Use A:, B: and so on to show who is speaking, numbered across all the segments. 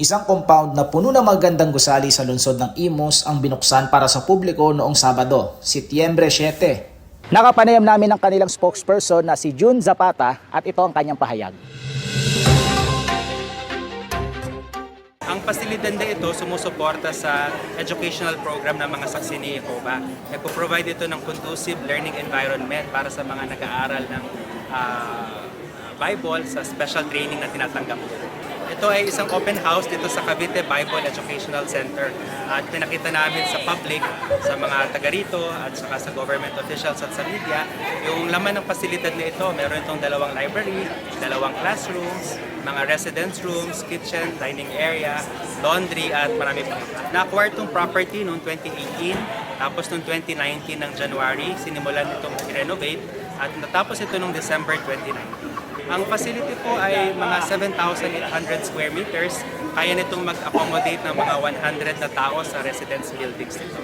A: Isang compound na puno ng magandang gusali sa lungsod ng Imus ang binuksan para sa publiko noong Sabado, Setyembre 7. Nakapanayam namin ang kanilang spokesperson na si June Zapata at ito ang kanyang pahayag.
B: Ang pasilidad na ito sumusuporta sa educational program ng mga saksi ni Jehovah. Nagpo-provide ito ng conducive learning environment para sa mga nag-aaral ng ah, Bible sa special training na tinatanggap nila. Ito ay isang open house dito sa Cavite Bible Educational Center at pinakita namin sa public, sa mga taga rito at saka sa government officials at sa media yung laman ng pasilidad na ito. Meron itong dalawang library, dalawang classrooms, mga residence rooms, kitchen, dining area, laundry at marami pa. Na-acquire itong property noong 2018 tapos noong 2019 ng January, sinimulan itong i-renovate at natapos ito noong December 2019. Ang facility po ay mga 7,800 square meters. Kaya nitong mag-accommodate ng mga 100 na tao sa residence buildings nito.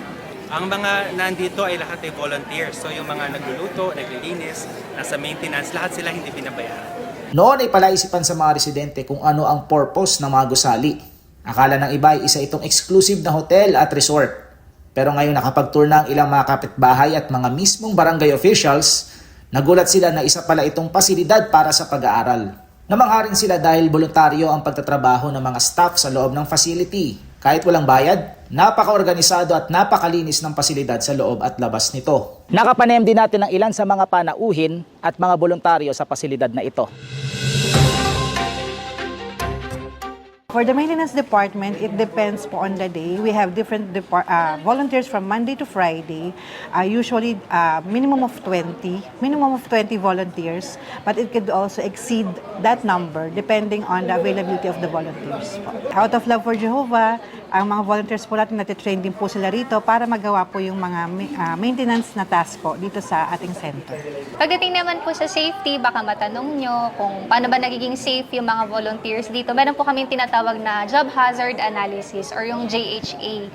B: Ang mga nandito ay lahat ay volunteers. So yung mga nagluluto, naglilinis, nasa maintenance, lahat sila hindi binabayaran.
A: Noon ay palaisipan sa mga residente kung ano ang purpose ng mga gusali. Akala ng iba ay isa itong exclusive na hotel at resort. Pero ngayon nakapag-tour na ang ilang mga kapitbahay at mga mismong barangay officials, nagulat sila na isa pala itong pasilidad para sa pag-aaral. Namangha rin sila dahil voluntaryo ang pagtatrabaho ng mga staff sa loob ng facility. Kahit walang bayad, napaka-organisado at napakalinis ng pasilidad sa loob at labas nito. Nakapanem din natin ng ilan sa mga panauhin at mga voluntaryo sa pasilidad na ito.
C: For the maintenance department, it depends po on the day. We have different uh, volunteers from Monday to Friday, uh, usually uh, minimum of 20, minimum of 20 volunteers, but it could also exceed that number depending on the availability of the volunteers. Out of Love for Jehovah, ang mga volunteers po natin natitrain din po sila rito para magawa po yung mga uh, maintenance na task po dito sa ating center.
D: Pagdating naman po sa safety, baka matanong nyo kung paano ba nagiging safe yung mga volunteers dito. Meron po kaming tinatawag na Job Hazard Analysis or yung JHA.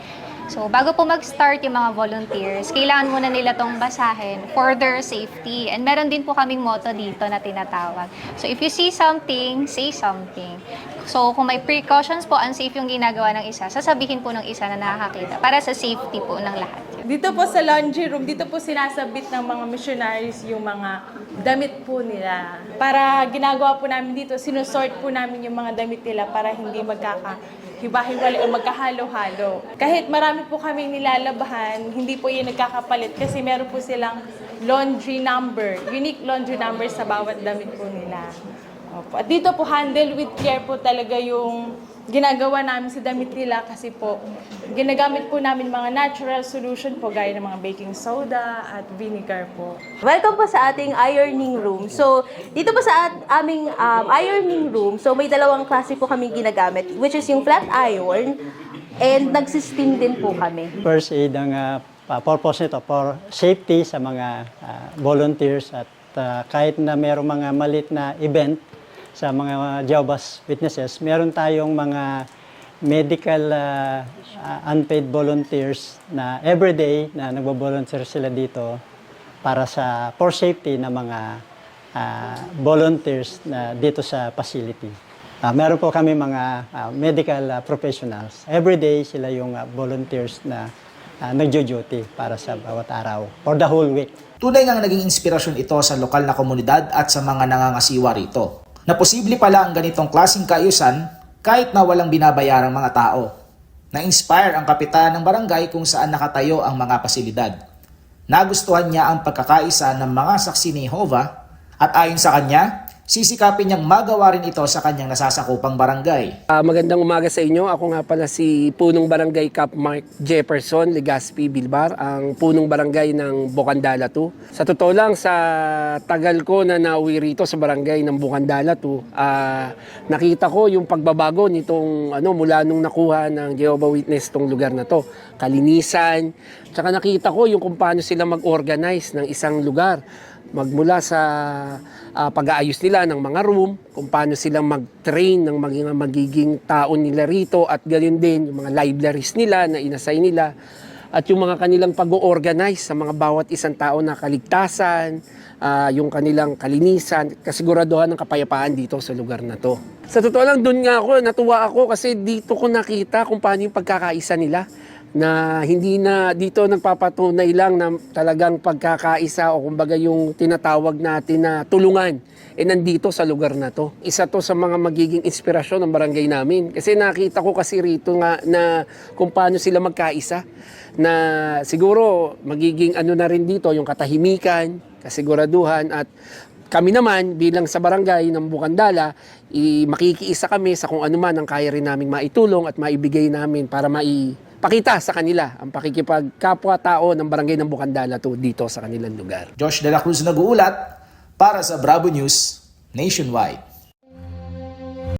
D: So, bago po mag-start yung mga volunteers, kailangan muna nila tong basahin for their safety. And meron din po kaming motto dito na tinatawag. So, if you see something, say something. So, kung may precautions po, unsafe yung ginagawa ng isa, sasabihin po ng isa na nakakakita para sa safety po ng lahat.
E: Dito po sa laundry room, dito po sinasabit ng mga missionaries yung mga damit po nila. Para ginagawa po namin dito, sinusort po namin yung mga damit nila para hindi magkakahiba-hiwalay o magkahalo-halo. Kahit marami po kami nilalabahan, hindi po yun nagkakapalit kasi meron po silang laundry number, unique laundry number sa bawat damit po nila. Opo. At dito po, handle with care po talaga yung ginagawa namin sa damit nila kasi po, ginagamit po namin mga natural solution po gaya ng mga baking soda at vinegar po.
F: Welcome po sa ating ironing room. So, dito po sa at- aming um, ironing room, so may dalawang klase po kami ginagamit, which is yung flat iron and nagsisteam din po kami.
G: First aid ang pa- purpose nito for safety sa mga ah, volunteers at ah, kahit na mayroong mga malit na event sa mga Jehovah's Witnesses, meron tayong mga medical ah, unpaid volunteers na everyday na nagbo-volunteer sila dito para sa for safety ng mga ah, volunteers na dito sa facility. Ah, meron po kami mga ah, medical ah, professionals. Every day sila yung ah, volunteers na uh, nagjo-duty para sa bawat araw for the whole week.
A: Tunay ngang naging inspirasyon ito sa lokal na komunidad at sa mga nangangasiwa rito. Na posible pala ang ganitong klaseng kaayusan kahit na walang binabayarang mga tao. Na-inspire ang kapitan ng barangay kung saan nakatayo ang mga pasilidad. Nagustuhan niya ang pagkakaisa ng mga saksi ni Jehovah at ayon sa kanya, sisikapin niyang magawa rin ito sa kanyang nasasakupang barangay.
H: Ah, magandang umaga sa inyo. Ako nga pala si Punong Barangay Cap Mark Jefferson Legaspi Bilbar, ang punong barangay ng Bukandala 2. Sa totoo lang, sa tagal ko na nauwi rito sa barangay ng Bukandala 2, ah, nakita ko yung pagbabago nitong ano mula nung nakuha ng Jehovah Witness tong lugar na to. Kalinisan, tsaka nakita ko yung kung paano sila mag-organize ng isang lugar magmula sa ah, pag-aayos nila ng mga room, kung paano sila mag-train ng maging, magiging tao nila rito at gayon din yung mga libraries nila na inasay nila at yung mga kanilang pag-organize sa mga bawat isang tao na kaligtasan, ah, yung kanilang kalinisan, kasiguraduhan ng kapayapaan dito sa lugar na to. Sa totoo lang, doon nga ako, natuwa ako kasi dito ko nakita kung paano yung pagkakaisa nila na hindi na dito nagpapatunay lang na talagang pagkakaisa o kumbaga yung tinatawag natin na tulungan eh nandito sa lugar na to. Isa to sa mga magiging inspirasyon ng barangay namin. Kasi nakita ko kasi rito nga na kung paano sila magkaisa na siguro magiging ano na rin dito yung katahimikan, kasiguraduhan at kami naman bilang sa barangay ng Bukandala, i- makikiisa kami sa kung ano man ang kaya rin namin maitulong at maibigay namin para maipakita sa kanila ang pakikipagkapwa-tao ng barangay ng Bukandala to dito sa kanilang lugar.
A: Josh De La Cruz nag-uulat para sa Bravo News Nationwide.